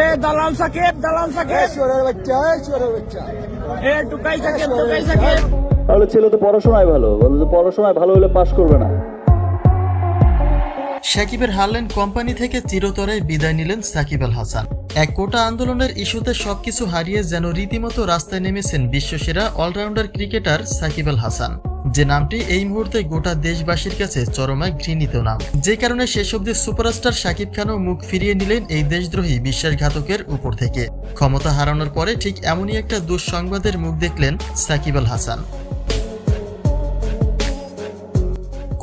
এ দালাল সাকিব দালাল সাকিব। চোরের বাচ্চা চোরের বাচ্চা। এ টুকাই সাকিব টুকাই সাকিব। তাহলে ছেলে তো পড়াশোনায় ভালো বলে যে পড়াশোনায় ভালো হলে পাশ করবে না। সাকিবের হারল্যান্ড কোম্পানি থেকে চিরতরে বিদায় নিলেন সাকিব আল হাসান। এক কোটা আন্দোলনের ইস্যুতে সবকিছু হারিয়ে যেন রীতিমতো রাস্তায় নেমেছেন বিশ্বসেরা অলরাউন্ডার ক্রিকেটার সাকিব আল হাসান। যে নামটি এই মুহূর্তে গোটা দেশবাসীর কাছে চরমায় ঘৃণিত নাম। যে কারণে শেষ অব্দি সুপারস্টার সাকিব খানও মুখ ফিরিয়ে নিলেন এই দেশদ্রোহী বিশ্বাসঘাতকের উপর থেকে। ক্ষমতা হারানোর পরে ঠিক এমনই একটা দুঃসংবাদের মুখ দেখলেন সাকিব আল হাসান।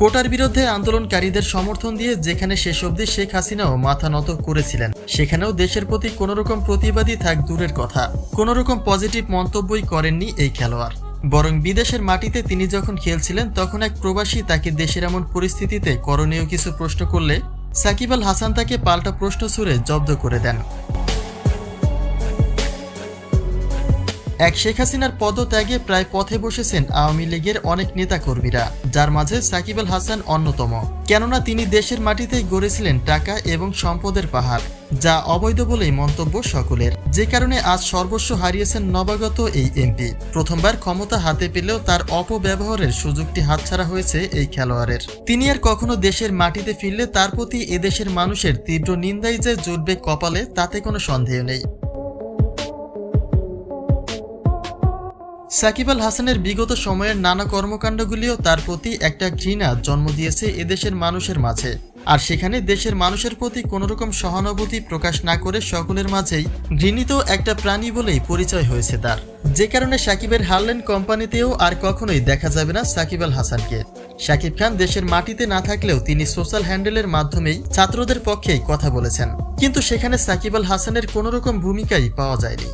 কোটার বিরুদ্ধে আন্দোলনকারীদের সমর্থন দিয়ে যেখানে শেষ অবধি শেখ হাসিনাও মাথা নত করেছিলেন, সেখানেও দেশের প্রতি কোনো রকম প্রতিবাদী থাক দূরের কথা। কোনো রকম পজিটিভ মন্তব্যই করেননি এই খেলোয়াড়। বরং বিদেশের মাটিতে তিনি যখন খেলছিলেন, তখন এক প্রবাসী তাকে দেশের এমন পরিস্থিতিতে করণীয় কিছু প্রশ্ন করলে সাকিব আল হাসান তাকে পাল্টা প্রশ্ন ছুড়ে জব্দ করে দেন। এক শেখ হাসিনার পদত্যাগে প্রায় পথে বসেছেন আওয়ামী লীগের অনেক নেতাকর্মীরা, যার মাঝে সাকিব আল হাসান অন্যতম। কেননা তিনি দেশের মাটিতেই গড়েছিলেন টাকা এবং সম্পদের পাহাড়, যা অবৈধ বলেই মন্তব্য সকলের। যে কারণে আজ সর্বস্ব হারিয়েছেন নবাগত এই এমপি। প্রথমবার ক্ষমতা হাতে পেলেও তার অপব্যবহারের সুযোগটি হাতছাড়া হয়েছে এই খেলোয়াড়ের। তিনি আর কখনো দেশের মাটিতে ফিরলে তার প্রতি এদেশের মানুষের তীব্র নিন্দাই যে জুটবে কপালে, তাতে কোনো সন্দেহ নেই। সাকিব আল হাসানের বিগত সময়ের নানা কর্মকাণ্ডগুলিও তার প্রতি একটা ঘৃণা জন্ম দিয়েছে এদেশের মানুষের মাঝে। আর সেখানে দেশের মানুষের প্রতি কোনো রকম সহানুভূতি প্রকাশ না করে সকলের মাঝেই ঘৃণিত একটা প্রাণী বলেই পরিচয় হয়েছে তার। যে কারণে সাকিবের হারল্যান্ড কোম্পানিতেও আর কখনোই দেখা যাবে না সাকিব আল হাসানকে। সাকিব খান দেশের মাটিতে না থাকলেও তিনি সোশ্যাল হ্যান্ডেলের মাধ্যমেই ছাত্রদের পক্ষেই কথা বলেছেন। কিন্তু সেখানে সাকিব আল হাসানের কোনো রকম ভূমিকাই পাওয়া যায়নি।